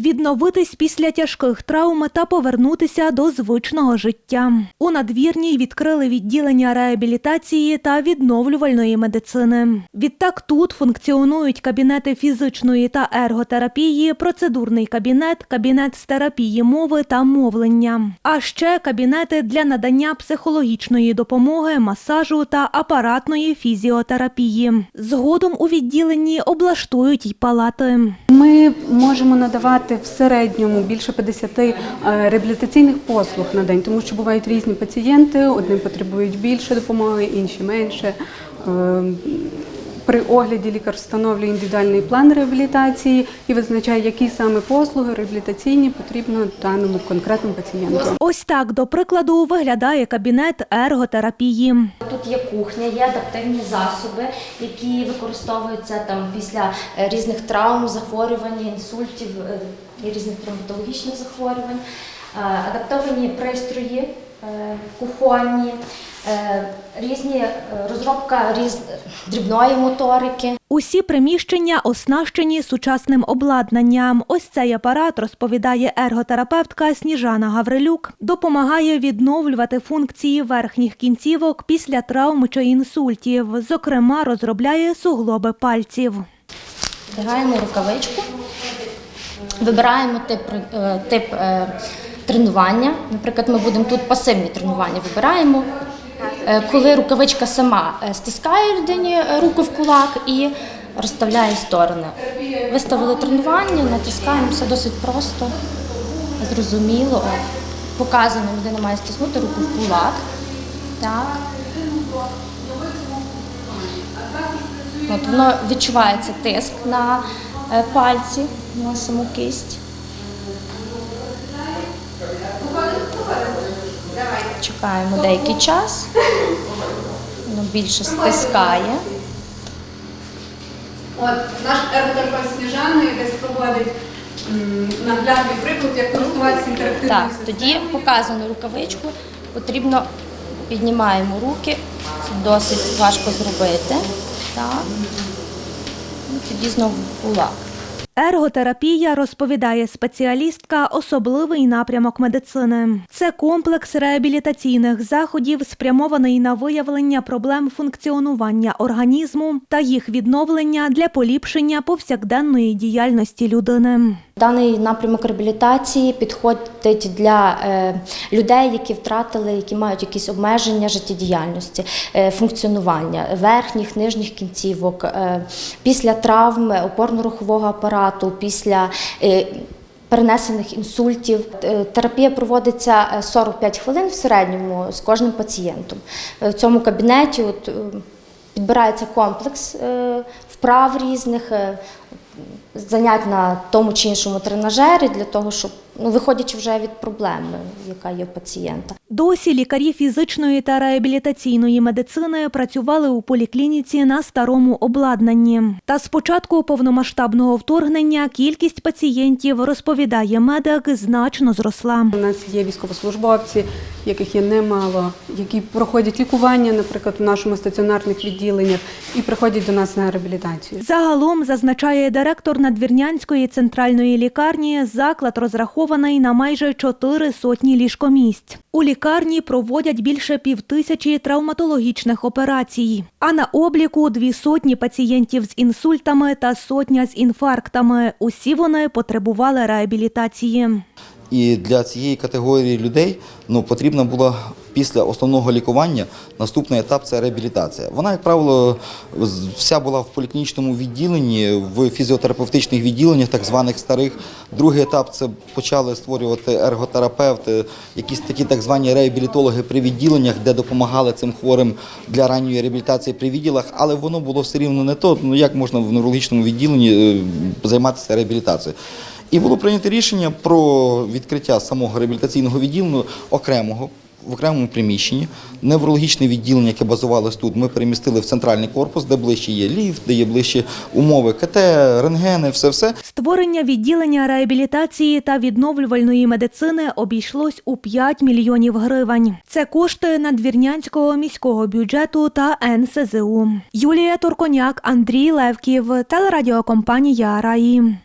відновитись після тяжких травм та повернутися до звичного життя. У надвірній відкрили відділення реабілітації та відновлювальної медицини. Відтак тут функціонують кабінети фізичної та ерготерапії, процедурний кабінет, кабінет з терапії мови та мовлення, а ще кабінети для надання психологічної допомоги, масажу та апаратної фізіотерапії. Згодом у відділенні облаштують й палати. Ми можемо надавати в середньому більше 50 е, реабілітаційних послуг на день, тому що бувають різні пацієнти, одним потребують більше допомоги, інші менше. При огляді лікар встановлює індивідуальний план реабілітації і визначає, які саме послуги реабілітаційні потрібно даному конкретному пацієнту. Ось так, до прикладу, виглядає кабінет ерготерапії. Тут є кухня, є адаптивні засоби, які використовуються там після е, різних травм, захворювань, інсультів е, і різних травматологічних захворювань. Е, Адаптовані пристрої кухонні, різні е, розробка різ... дрібної моторики. Усі приміщення оснащені сучасним обладнанням. Ось цей апарат, розповідає ерготерапевтка Сніжана Гаврилюк, допомагає відновлювати функції верхніх кінцівок після травм чи інсультів. Зокрема, розробляє суглоби пальців. Вдягаємо рукавичку, вибираємо тип, е, тип е, тренування. Наприклад, ми будемо тут пасивні тренування вибираємо. Е, Коли рукавичка сама е, стискає людині е, руку в кулак і розставляє сторони. Виставили тренування, натискаємо, все досить просто, зрозуміло. Показано, людина має стиснути руку в кулак. Так. От воно відчувається тиск на пальці, на саму кисть. Чекаємо деякий час. Воно більше стискає. От наш ерготерапевт Сніжана десь проводить наглядний приклад, як користуватися інтерактивною Так, тоді показано рукавичку. Потрібно піднімаємо руки. Це досить важко зробити. Так. І тоді знову кулак. Ерготерапія, розповідає спеціалістка, особливий напрямок медицини. Це комплекс реабілітаційних заходів, спрямований на виявлення проблем функціонування організму та їх відновлення для поліпшення повсякденної діяльності людини. Даний напрямок реабілітації підходить для е, людей, які втратили, які мають якісь обмеження життєдіяльності, е, функціонування верхніх, нижніх кінцівок, е, після травм опорно-рухового апарату, після перенесених інсультів. Терапія проводиться е, 45 хвилин в середньому з кожним пацієнтом. В цьому кабінеті от, підбирається комплекс вправ різних. Занять на тому чи іншому тренажері для того, щоб ну виходячи вже від проблеми, яка є у пацієнта. Досі лікарі фізичної та реабілітаційної медицини працювали у поліклініці на старому обладнанні. Та з початку повномасштабного вторгнення кількість пацієнтів, розповідає медик, значно зросла. У нас є військовослужбовці, яких є немало, які проходять лікування, наприклад, у нашому стаціонарних відділеннях, і приходять до нас на реабілітацію. Загалом, зазначає директор Надвірнянської центральної лікарні, заклад розрахований на майже чотири сотні ліжкомісць. У лікарні проводять більше півтисячі травматологічних операцій. А на обліку дві сотні пацієнтів з інсультами та сотня з інфарктами. Усі вони потребували реабілітації. І для цієї категорії людей ну, потрібна була після основного лікування наступний етап це реабілітація. Вона, як правило, вся була в поліклінічному відділенні, в фізіотерапевтичних відділеннях, так званих старих. Другий етап це почали створювати ерготерапевти, якісь такі так звані реабілітологи при відділеннях, де допомагали цим хворим для ранньої реабілітації при відділах, але воно було все рівно не то. Ну як можна в неврологічному відділенні е, займатися реабілітацією. І було прийнято рішення про відкриття самого реабілітаційного відділення окремого. В окремому приміщенні неврологічне відділення, яке базувалось тут, ми перемістили в центральний корпус, де ближче є ліфт, де є ближче умови КТ, рентгени, все все. Створення відділення реабілітації та відновлювальної медицини обійшлось у 5 мільйонів гривень. Це кошти надвірнянського міського бюджету та НСЗУ. Юлія Турконяк, Андрій Левків, телерадіокомпанія Раї.